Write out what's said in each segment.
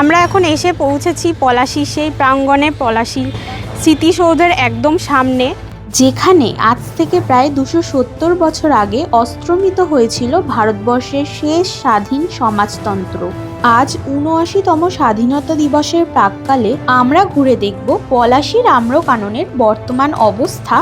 আমরা এখন এসে পৌঁছেছি পলাশির সেই প্রাঙ্গণে পলাশির স্মৃতিসৌধের একদম সামনে, যেখানে আজ থেকে প্রায় দুশো সত্তর বছর আগে অস্ত্রমিত হয়েছিল ভারতবর্ষের শেষ স্বাধীন সমাজতন্ত্র। আজ উনআশিতম স্বাধীনতা দিবসের প্রাককালে আমরা ঘুরে দেখব পলাশির আম্রকাননের বর্তমান অবস্থা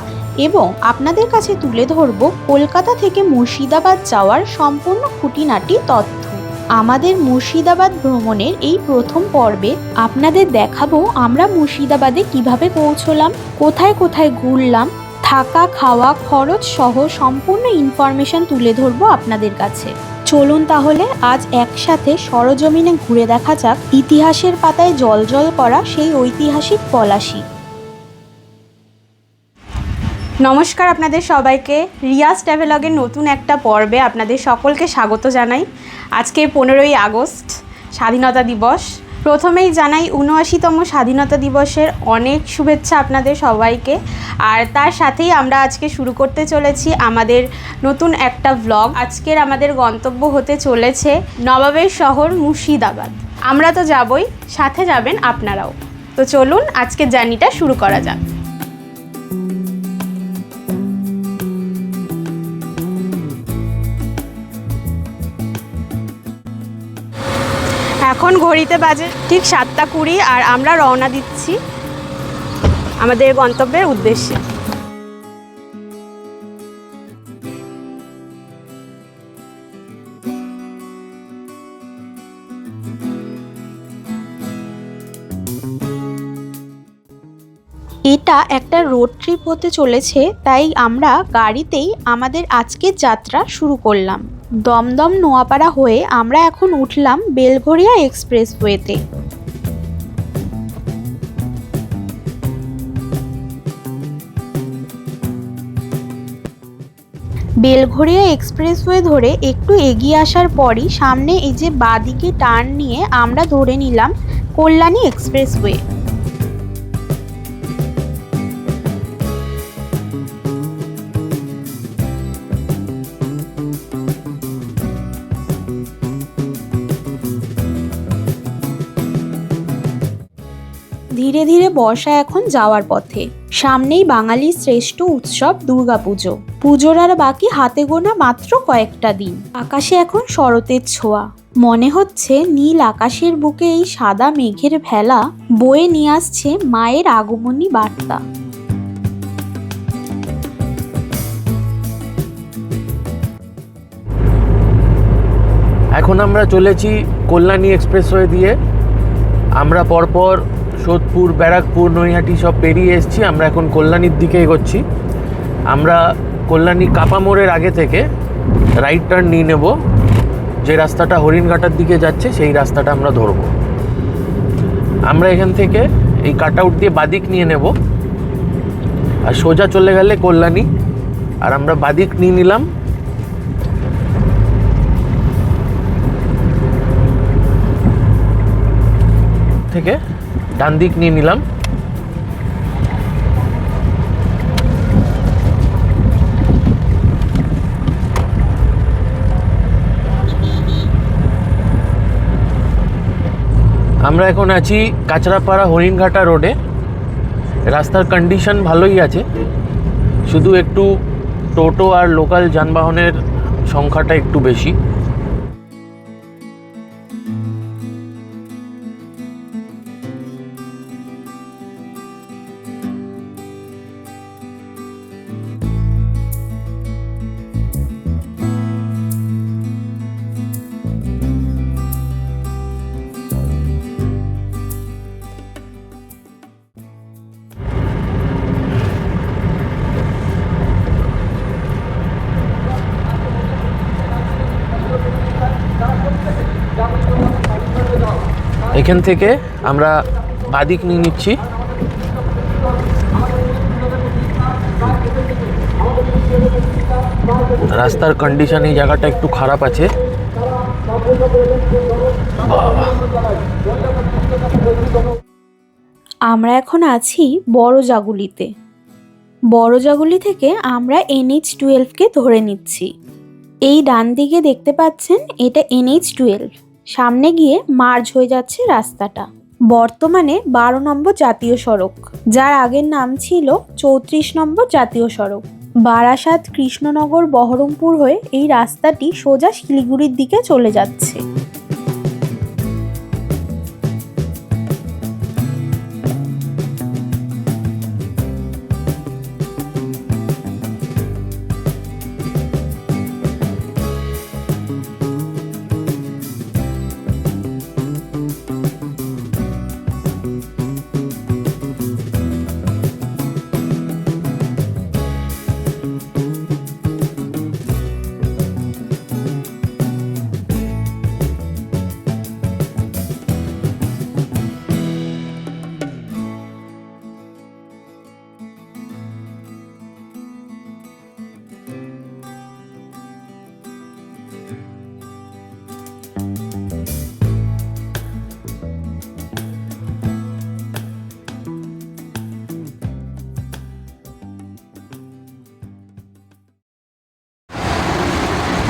এবং আপনাদের কাছে তুলে ধরব কলকাতা থেকে মুর্শিদাবাদ যাওয়ার সম্পূর্ণ খুঁটিনাটি তথ্য। আমাদের মুর্শিদাবাদ ভ্রমণের এই প্রথম পর্বে আপনাদের দেখাবো আমরা মুর্শিদাবাদে কীভাবে পৌঁছলাম, কোথায় কোথায় ঘুরলাম, থাকা, খাওয়া, খরচ সহ সম্পূর্ণ ইনফরমেশন তুলে ধরবো আপনাদের কাছে। চলুন তাহলে আজ একসাথে সরজমিনে ঘুরে দেখা যাক ইতিহাসের পাতায় জলজল করা সেই ঐতিহাসিক পলাশি। নমস্কার আপনাদের সবাইকে। রিয়াজ ট্রাভেলগের নতুন একটা পর্বে আপনাদের সকলকে স্বাগত জানাই। আজকে পনেরোই আগস্ট, স্বাধীনতা দিবস। প্রথমেই জানাই উনআশিতম স্বাধীনতা দিবসের অনেক শুভেচ্ছা আপনাদের সবাইকে। আর তার সাথেই আমরা আজকে শুরু করতে চলেছি আমাদের নতুন একটা ভ্লগ আজকের আমাদের গন্তব্য হতে চলেছে নবাবের শহর মুর্শিদাবাদ। আমরা তো যাবই, সাথে যাবেন আপনারাও। তো চলুন আজকের জার্নিটা শুরু করা যাক। এখন ঘড়িতে বাজে ঠিক সাতটা কুড়ি আর আমরা রওনা দিচ্ছি আমাদের গন্তব্যের উদ্দেশ্যে। এটা একটা রোড ট্রিপ হতে চলেছে, তাই আমরা গাড়িতেই আমাদের আজকের যাত্রা শুরু করলাম। দমদম নোয়াপাড়া হয়ে আমরা এখন উঠলাম বেলঘরিয়া এক্সপ্রেসওয়েতে। বেলঘরিয়া এক্সপ্রেসওয়ে ধরে একটু এগিয়ে আসার পরই সামনে এই যে বাদিকে টার্ন নিয়ে আমরা ধরে নিলাম কল্যাণী এক্সপ্রেসওয়ে। ধীরে ধীরে বর্ষা এখন যাওয়ার পথে। সামনেই বাঙালির শ্রেষ্ঠ উৎসব দুর্গাপুজো। পুজোর আর বাকি হাতে গোনা মাত্র কয়েকটা দিন। আকাশে এখন শরতের ছোঁয়া। মনে হচ্ছে নীল আকাশের বুকে এই সাদা মেঘের ভেলা বয়ে নিয়ে আসছে মায়ের আগমনী বার্তা। এখন আমরা চলেছি কল্যাণী এক্সপ্রেসওয়ে দিয়ে। আমরা পরপর সোদপুর, ব্যারাকপুর, নৈহাটি সব পেরিয়ে এসেছি। আমরা এখন কল্যাণীর দিকে এগোচ্ছি। আমরা কল্যাণী কাপা মোড়ের আগে থেকে রাইট টার্ন নিয়ে নেব। যে রাস্তাটা হরিণঘাটার দিকে যাচ্ছে, সেই রাস্তাটা আমরা ধরব। আমরা এখান থেকে এই কাট আউট দিয়ে বাদিক নিয়ে নেব। আর সোজা চলে গেলে কল্যাণী। আর আমরা বাদিক নিয়ে নিলাম। থেকে ডান দিক নিয়ে নিলাম। আমরা এখন আছি কাঁচরাপাড়া হরিণঘাটা রোডে। রাস্তার কন্ডিশন ভালোই আছে। শুধু একটু টোটো আর লোকাল যানবাহনের সংখ্যাটা একটু বেশি। এখান থেকে আমরা বাদিক নিয়ে নিচ্ছি। রাস্তার কন্ডিশন এই জায়গাটা একটু খারাপ আছে। আমরা এখন আছি বড় জাগুলিতে। বড় জাগুলি থেকে আমরা এনএইচ টুয়েলভকে ধরে নিচ্ছি। এই ডান দিকে দেখতে পাচ্ছেন, এটা এনএইচ টুয়েলভ। সামনে গিয়ে মার্জ হয়ে যাচ্ছে রাস্তাটা। বর্তমানে বারো নম্বর জাতীয় সড়ক, যার আগের নাম ছিল চৌত্রিশ নম্বর জাতীয় সড়ক। বারাসাত কৃষ্ণনগর বহরমপুর হয়ে এই রাস্তাটি সোজা শিলিগুড়ির দিকে চলে যাচ্ছে।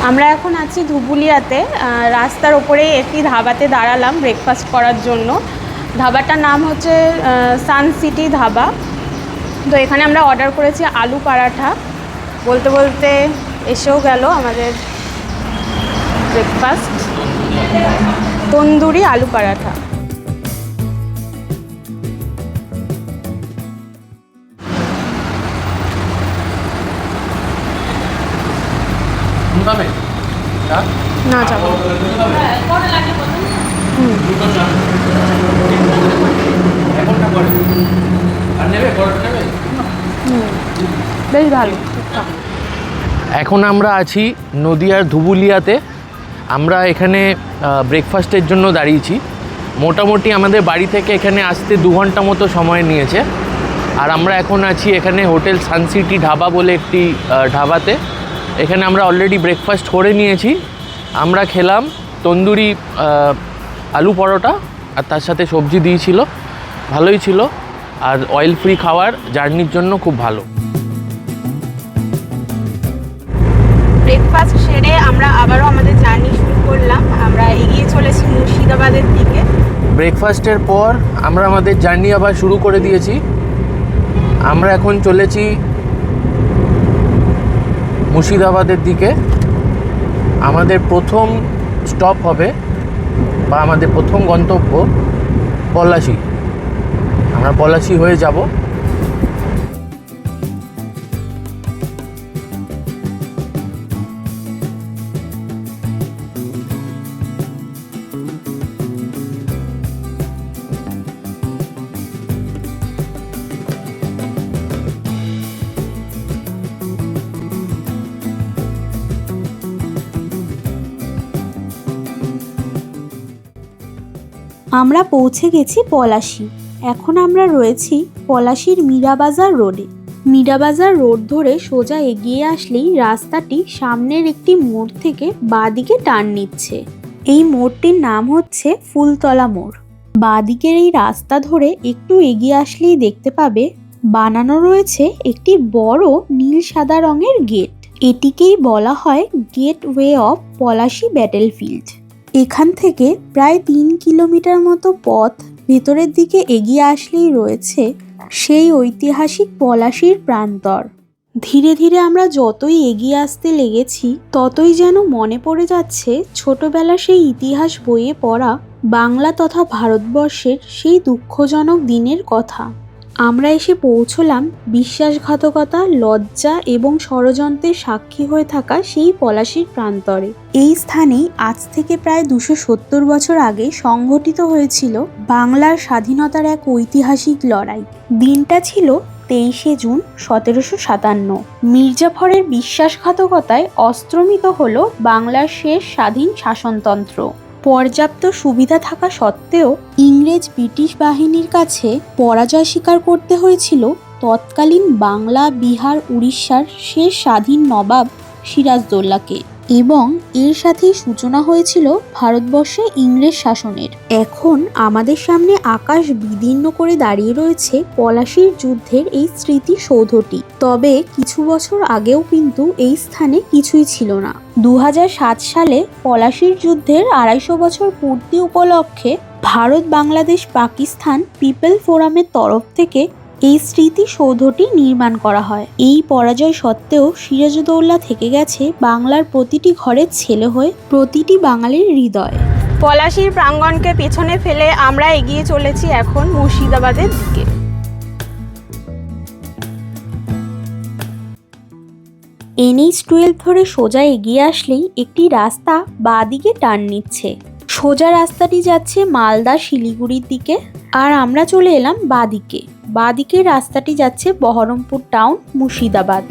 আমরা এখন আছি ধুবুলিয়াতে রাস্তার ওপরে একটি ধাবাতে দাঁড়ালাম ব্রেকফাস্ট করার জন্য। ধাবাটার নাম হচ্ছে সান সিটি ধাবা। তো এখানে আমরা অর্ডার করেছি আলু পারাঠা। বলতে বলতে এসেও গেল আমাদের ব্রেকফাস্ট তন্দুরি আলু পরাঠা। দামে না যাব। এখনটা করে আর নেবে? পরোটা নেবে? বেশ ভালো। এখন আমরা আছি নদিয়ার ধুবুলিয়াতে। আমরা এখানে ব্রেকফাস্টের জন্য দাঁড়িয়েছি। মোটামুটি আমাদের বাড়ি থেকে এখানে আসতে দু ঘণ্টা মতো সময় নিয়েছে। আর আমরা এখন আছি এখানে হোটেল সানসিটি ঢাবা বলে একটি ঢাবাতে। এখানে আমরা অলরেডি ব্রেকফাস্ট করে নিয়েছি। আমরা খেলাম তন্দুরি আলু পরোটা আর তার সাথে সবজি দিয়েছিল। ভালোই ছিল। আর অয়েল ফ্রি খাওয়ার জার্নির জন্য খুব ভালো। ব্রেকফাস্ট সেরে আমরা আবারও আমাদের জার্নি শুরু করলাম। আমরা এগিয়ে চলেছি মুর্শিদাবাদের দিকে। ব্রেকফাস্টের পর আমরা আমাদের জার্নি আবার শুরু করে দিয়েছি। আমরা এখন চলেছি মুর্শিদাবাদের দিকে আমাদের প্রথম স্টপ হবে বা আমাদের প্রথম গন্তব্য পলাশি। আমরা পলাশি হয়ে যাব। আমরা পৌঁছে গেছি পলাশি। এখন আমরা রয়েছি পলাশির মীরাবাজার রোডে। মীরাবাজার রোড ধরে সোজা এগিয়ে আসলেই রাস্তাটি সামনের একটি মোড় থেকে বাঁদিকে টার্ন নিচ্ছে। এই মোড়টির নাম হচ্ছে ফুলতলা মোড়। বাঁদিকের এই রাস্তা ধরে একটু এগিয়ে আসলেই দেখতে পাবে, বানানো রয়েছে একটি বড় নীল সাদা রঙের গেট। এটিকেই বলা হয় gateway of Palashi battlefield. এখান থেকে প্রায় তিন কিলোমিটার মতো পথ ভেতরের দিকে এগিয়ে আসলেই রয়েছে সেই ঐতিহাসিক পলাশির প্রান্তর। ধীরে ধীরে আমরা যতই এগিয়ে আসতে লেগেছি, ততই যেন মনে পড়ে যাচ্ছে ছোটবেলা সেই ইতিহাস বইয়ে পড়া বাংলা তথা ভারতবর্ষের সেই দুঃখজনক দিনের কথা। আমরা এসে পৌঁছলাম বিশ্বাসঘাতকতা, লজ্জা এবং ষড়যন্ত্রের সাক্ষী হয়ে থাকা সেই পলাশির প্রান্তরে। এই স্থানেই আজ থেকে প্রায় দুশো সত্তর বছর আগে সংঘটিত হয়েছিল বাংলার স্বাধীনতার এক ঐতিহাসিক লড়াই। দিনটা ছিল তেইশে জুন সতেরোশো সাতান্ন। মির্জাফরের বিশ্বাসঘাতকতায় অস্ত্রমিত হল বাংলার শেষ স্বাধীন শাসনতন্ত্র। পর্যাপ্ত সুবিধা থাকা সত্ত্বেও ইংরেজ ব্রিটিশ বাহিনীর কাছে পরাজয় স্বীকার করতে হয়েছিল তৎকালীন বাংলা, বিহার, উড়িষ্যার শেষ স্বাধীন নবাব সিরাজদৌল্লাকে। এবং এর সাথেই সূচনা হয়েছিল ভারতবর্ষে ইংরেজ শাসনের। এখন আমাদের সামনে আকাশ বিদীর্ণ করে দাঁড়িয়ে রয়েছে পলাশির যুদ্ধের এই স্মৃতিসৌধটি। তবে কিছু বছর আগেও কিন্তু এই স্থানে কিছুই ছিল না। দু হাজার সাত সালে পলাশির যুদ্ধের আড়াইশো বছর পূর্তি উপলক্ষে ভারত বাংলাদেশ পাকিস্তান পিপল ফোরামের তরফ থেকে এই স্মৃতিসৌধটি নির্মাণ করা হয়। এই পরাজয় সত্ত্বেও সিরাজউদ্দৌলা থেকে গেছে বাংলার প্রতিটি ঘরের ছেলে হয়ে প্রতিটি বাঙালির হৃদয়। পলাশির প্রাঙ্গণকে পেছনে ফেলে আমরা এগিয়ে চলেছি এখন মুর্শিদাবাদের দিকে। এনএইচ টুয়েলভ ধরে সোজা এগিয়ে আসলেই একটি রাস্তা বাঁদিকে টার্ন নিচ্ছে। সোজা রাস্তাটি যাচ্ছে মালদা শিলিগুড়ির দিকে আর আমরা চলে এলাম বাঁদিকে। বাঁদিকে রাস্তাটি যাচ্ছে বহরমপুর টাউন, মুর্শিদাবাদ।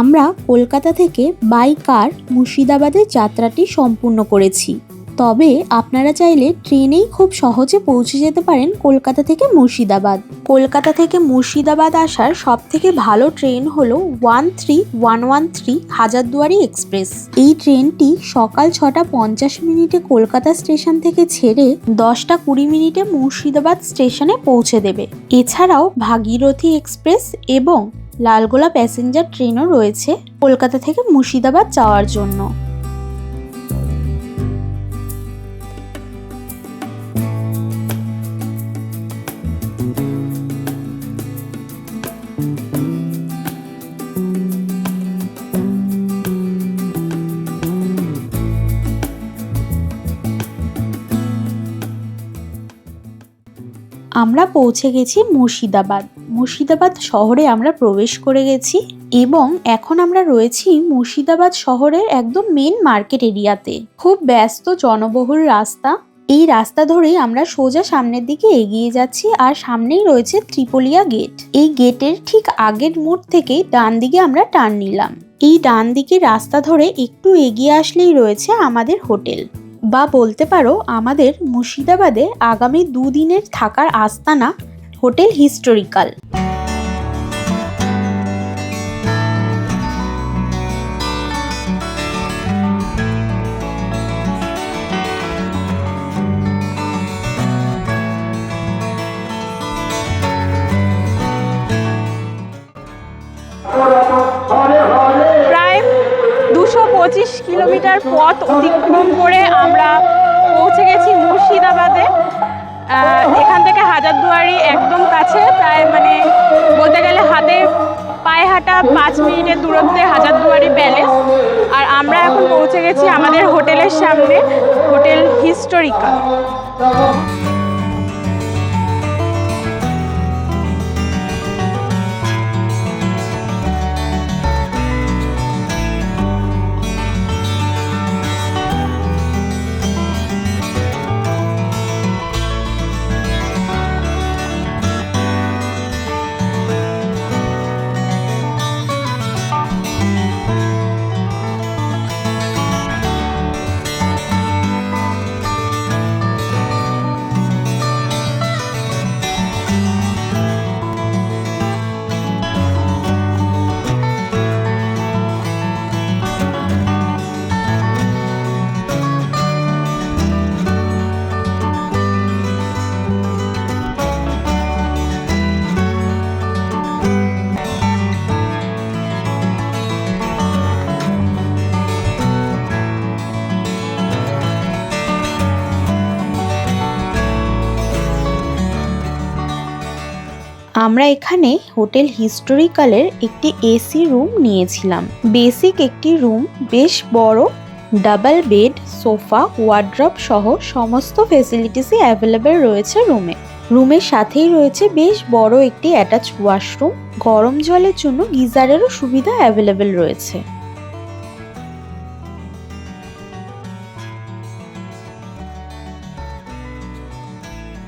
আমরা কলকাতা থেকে বাই কার মুর্শিদাবাদের যাত্রাটি সম্পূর্ণ করেছি। তবে আপনারা চাইলে ট্রেনেই খুব সহজে পৌঁছে যেতে পারেন কলকাতা থেকে মুর্শিদাবাদ। কলকাতা থেকে মুর্শিদাবাদ আসার সব থেকে ভালো ট্রেন হলো one three one one three Hazarduari express. এই ট্রেনটি সকাল ছটা পঞ্চাশ মিনিটে কলকাতা স্টেশন থেকে ছেড়ে দশটা কুড়ি মিনিটে মুর্শিদাবাদ স্টেশনে পৌঁছে দেবে। এছাড়াও ভাগীরথী এক্সপ্রেস এবং লালগোলা প্যাসেঞ্জার ট্রেনও রয়েছে কলকাতা থেকে মুর্শিদাবাদ যাওয়ার জন্য। আমরা পৌঁছে গেছি মুর্শিদাবাদ। মুর্শিদাবাদ শহরে আমরা প্রবেশ করে গেছি এবং এখন আমরা রয়েছি মুর্শিদাবাদ শহরের একদম মেন মার্কেট এরিয়াতে খুব ব্যস্ত, জনবহুল রাস্তা। এই রাস্তা ধরেই আমরা সোজা সামনের দিকে এগিয়ে যাচ্ছি আর সামনেই রয়েছে ত্রিপলিয়া গেট এই গেটের ঠিক আগের মোড় থেকে ডান দিকে আমরা টার্ন নিলাম। এই ডান দিকে রাস্তা ধরে একটু এগিয়ে আসলেই রয়েছে আমাদের হোটেল। বা বলতে পারো আমাদের মুর্শিদাবাদে আগামী দুদিনের থাকার আস্তানা হোটেল হিস্টোরিক্যাল। কিলোমিটার পথ অতিক্রম করে আমরা পৌঁছে গেছি মুর্শিদাবাদে। এখান থেকে হাজারদুয়ারি একদম কাছে, প্রায় মানে বলতে গেলে হাতে পায়ে হাঁটা পাঁচ মিনিটের দূরত্বে হাজারদুয়ারি প্যালেস। আর আমরা এখন পৌঁছে গেছি আমাদের হোটেলের সামনে, হোটেল হিস্টোরিক্যাল আমরা এখানে হোটেল হিস্টোরিক্যালের একটি এসি রুম নিয়েছিলাম। বেসিক একটি রুম, বেশ বড়, ডাবল বেড, সোফা, ওয়ার্ড্রপ সহ সমস্ত ফেসিলিটিসই অ্যাভেলেবেল রয়েছে রুমে। রুমের সাথেই রয়েছে বেশ বড় একটি অ্যাটাচ ওয়াশরুম গরম জলের জন্য গিজারেরও সুবিধা অ্যাভেলেবেল রয়েছে।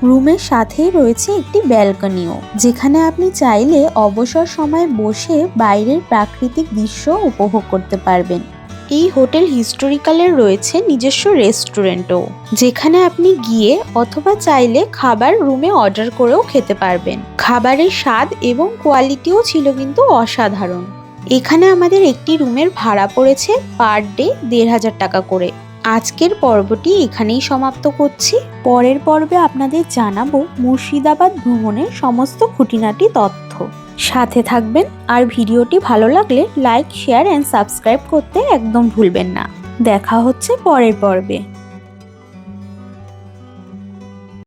রুমের সাথেই রয়েছে একটি ব্যালকনিও, যেখানে আপনি চাইলে অবসর সময়ে বসে বাইরের প্রাকৃতিক দৃশ্য উপভোগ করতে পারবেন। এই হোটেল হিস্টোরিক্যালের রয়েছে নিজস্ব রেস্টুরেন্টও, যেখানে আপনি গিয়ে অথবা চাইলে খাবার রুমে অর্ডার করেও খেতে পারবেন। খাবারের স্বাদ এবং কোয়ালিটিও ছিল কিন্তু অসাধারণ। এখানে আমাদের একটি রুমের ভাড়া পড়েছে পার ডে দেড় হাজার টাকা করে। আজকের পর্বটি এখানেই সমাপ্ত করছি। পরের পর্বে আপনাদের জানাব মুর্শিদাবাদ ভ্রমণের সমস্ত খুঁটিনাটি তথ্য। সাথে থাকবেন আর ভিডিওটি ভালো লাগলে লাইক, শেয়ার অ্যান্ড সাবস্ক্রাইব করতে একদম ভুলবেন না। দেখা হচ্ছে পরের পর্বে।